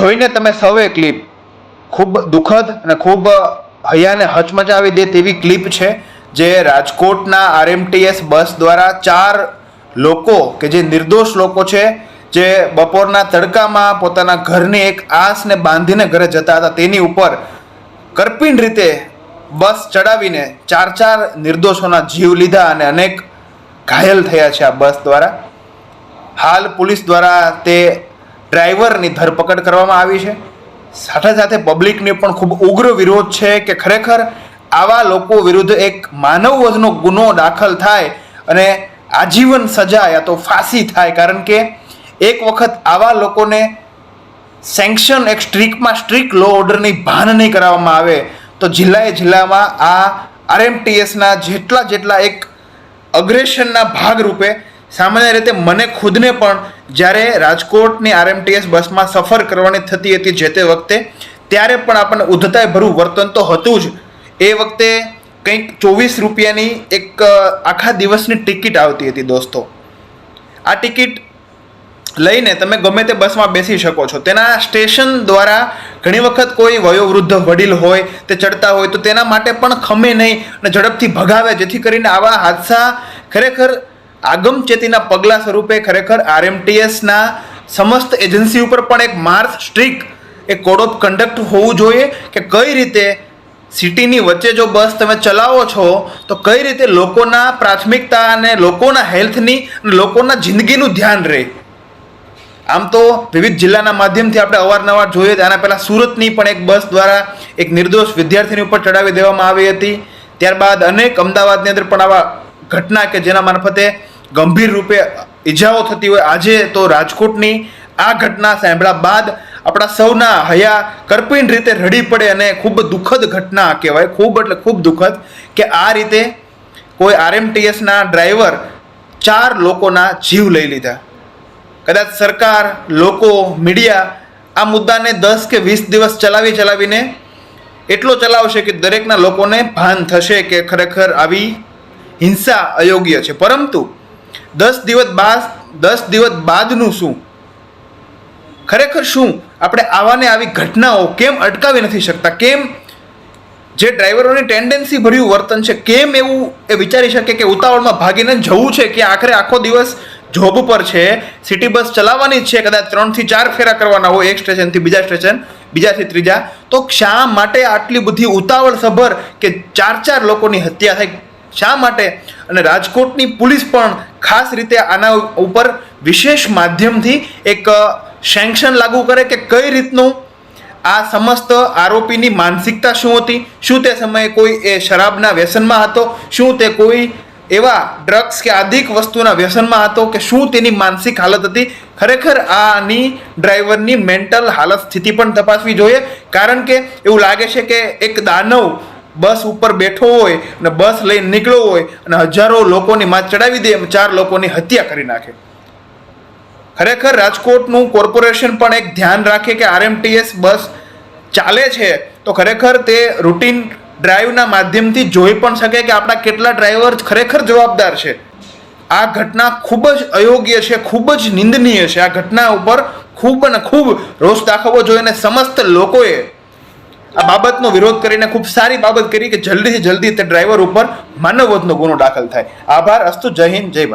જોઈને તમે સૌએ ક્લિપ ખૂબ દુઃખદ અને ખૂબ હૈયાને હચમચાવી દે તેવી ક્લિપ છે, જે રાજકોટના આરએમટીએસ બસ દ્વારા ચાર લોકો કે જે નિર્દોષ લોકો છે, જે બપોરના તડકામાં પોતાના ઘરની એક આસને બાંધીને ઘરે જતા હતા, તેની ઉપર કરપીણ રીતે બસ ચડાવીને ચાર ચાર નિર્દોષોના જીવ લીધા અને અનેક ઘાયલ થયા છે આ બસ દ્વારા. હાલ પોલીસ દ્વારા તે ડ્રાઈવરની ધરપકડ કરવામાં આવી છે. સાથે સાથે પબ્લિકને પણ ખૂબ ઉગ્ર વિરોધ છે કે ખરેખર આવા લોકો વિરુદ્ધ એક માનવવધનો ગુનો દાખલ થાય અને આજીવન સજા યા તો ફાંસી થાય. કારણ કે એક વખત આવા લોકોને સેન્કશન એક સ્ટ્રીકમાં સ્ટ્રીક લો ઓર્ડરની ભાન નહીં કરાવવામાં આવે, તો જિલ્લાએ જિલ્લામાં આ આરએમટીએસના જેટલા જેટલા એક અગ્રેશનના ભાગરૂપે સામાન્ય રીતે મને ખુદને પણ જ્યારે રાજકોટની આરએમટીએસ બસમાં સફર કરવાની થતી હતી જે તે વખતે, ત્યારે પણ આપણને ઉદ્ધતાય વર્તન તો હતું જ. એ વખતે કંઈક ચોવીસ રૂપિયાની એક આખા દિવસની ટિકિટ આવતી હતી દોસ્તો. આ ટિકિટ લઈને તમે ગમે તે બસમાં બેસી શકો છો. તેના સ્ટેશન દ્વારા ઘણી વખત કોઈ વયોવૃદ્ધ વડીલ હોય, તે ચડતા હોય, તો તેના માટે પણ ખમે નહીં અને ઝડપથી ભગાવે, જેથી કરીને આવા હાદસા ખરેખર આગમચેતીના પગલાં સ્વરૂપે ખરેખર આરએમટીએસના સમસ્ત એજન્સી ઉપર પણ એક માર્સ સ્ટ્રીક, એ કોડ ઓફ કન્ડક્ટ હોવું જોઈએ કે કઈ રીતે સિટીની વચ્ચે જો બસ તમે ચલાવો છો, તો કઈ રીતે લોકોના પ્રાથમિકતા અને લોકોના હેલ્થની લોકોના જિંદગીનું ધ્યાન રહે. આમ તો વિવિધ જિલ્લાના માધ્યમથી આપણે અવારનવાર જોઈએ આના પહેલાં સુરતની પણ એક બસ દ્વારા એક નિર્દોષ વિદ્યાર્થીની ઉપર ચડાવી દેવામાં આવી હતી. ત્યારબાદ અનેક અમદાવાદની અંદર પણ આવા ઘટના કે જેના મારફતે ગંભીર રૂપે ઈજાઓ થતી હોય, આજે તો રાજકોટની આ ઘટના સાંભળ્યા બાદ આપણા સૌના હયા કરપીણ રીતે રડી પડે અને ખૂબ દુઃખદ ઘટના કહેવાય. ખૂબ એટલે ખૂબ દુઃખદ કે આ રીતે કોઈ આરએમટીએસના ડ્રાઈવર ચાર લોકોના જીવ લઈ લીધા. કદાચ સરકાર, લોકો, મીડિયા આ મુદ્દાને દસ કે વીસ દિવસ ચલાવી ચલાવીને એટલો ચલાવશે કે દરેકના લોકોને ભાન થશે કે ખરેખર આવી હિંસા અયોગ્ય છે. પરંતુ દસ દિવસ બાદ, દસ દિવસ બાદનું શું? ખરેખર શું? આપણે આવાને આવી ઘટનાઓ કેમ અટકાવી નથી શકતા? કેમ જે ડ્રાઈવરોની ટેન્ડન્સી ભર્યું વર્તન છે, કેમ એવું એ વિચારી શકે કે ઉતાવળમાં ભાગીને જવું છે કે આખરે આખો દિવસ જોબ પર છે, સિટી બસ ચલાવવાની જ છે, કદાચ ત્રણથી ચાર ફેરા કરવાના હોય, એક સ્ટેશનથી બીજા સ્ટેશન, બીજાથી ત્રીજા, તો શા માટે આટલી બધી ઉતાવળ સભર કે ચાર ચાર લોકોની હત્યા થઈ? શા માટે? અને રાજકોટની પોલીસ પણ ખાસ રીતે આના ઉપર વિશેષ માધ્યમથી એક સેન્કશન લાગુ કરે કે કઈ રીતનું આ સમસ્ત આરોપીની માનસિકતા શું હતી? શું તે સમયે કોઈ એ શરાબના વ્યસનમાં હતો? શું તે કોઈ એવા ડ્રગ્સ કે અધિક વસ્તુના વ્યસનમાં હતો કે શું તેની માનસિક હાલત હતી? ખરેખર આની ડ્રાઈવરની મેન્ટલ હાલત સ્થિતિ પણ તપાસવી જોઈએ. કારણ કે એવું લાગે છે કે એક દાનવ બસ ઉપર બેઠો હોય અને બસ લઈને નીકળ્યો હોય અને હજારો લોકોની માં ચડાવી દે એમ ચાર લોકોની હત્યા કરી નાખે. ખરેખર રાજકોટનું કોર્પોરેશન પણ એક ધ્યાન રાખે કે આરએમટીએસ બસ ચાલે છે, તો ખરેખર તે રૂટીન ડ્રાઈવના માધ્યમથી જોઈ પણ શકે કે આપણા કેટલા ડ્રાઈવર ખરેખર જવાબદાર છે. આ ઘટના ખૂબ જ અયોગ્ય છે, ખૂબ જ નિંદનીય છે. આ ઘટના ઉપર ખૂબ અને ખૂબ રોષ દાખવવો જોઈએ અને સમસ્ત લોકોએ આ બાબતનો વિરોધ કરીને ખૂબ સારી બાબત કરી કે જલ્દીથી જલ્દી તે ડ્રાઈવર ઉપર માનવવધનો ગુનો દાખલ થાય. આભાર, અસ્તુ, જય હિન્દ, જય ભારત.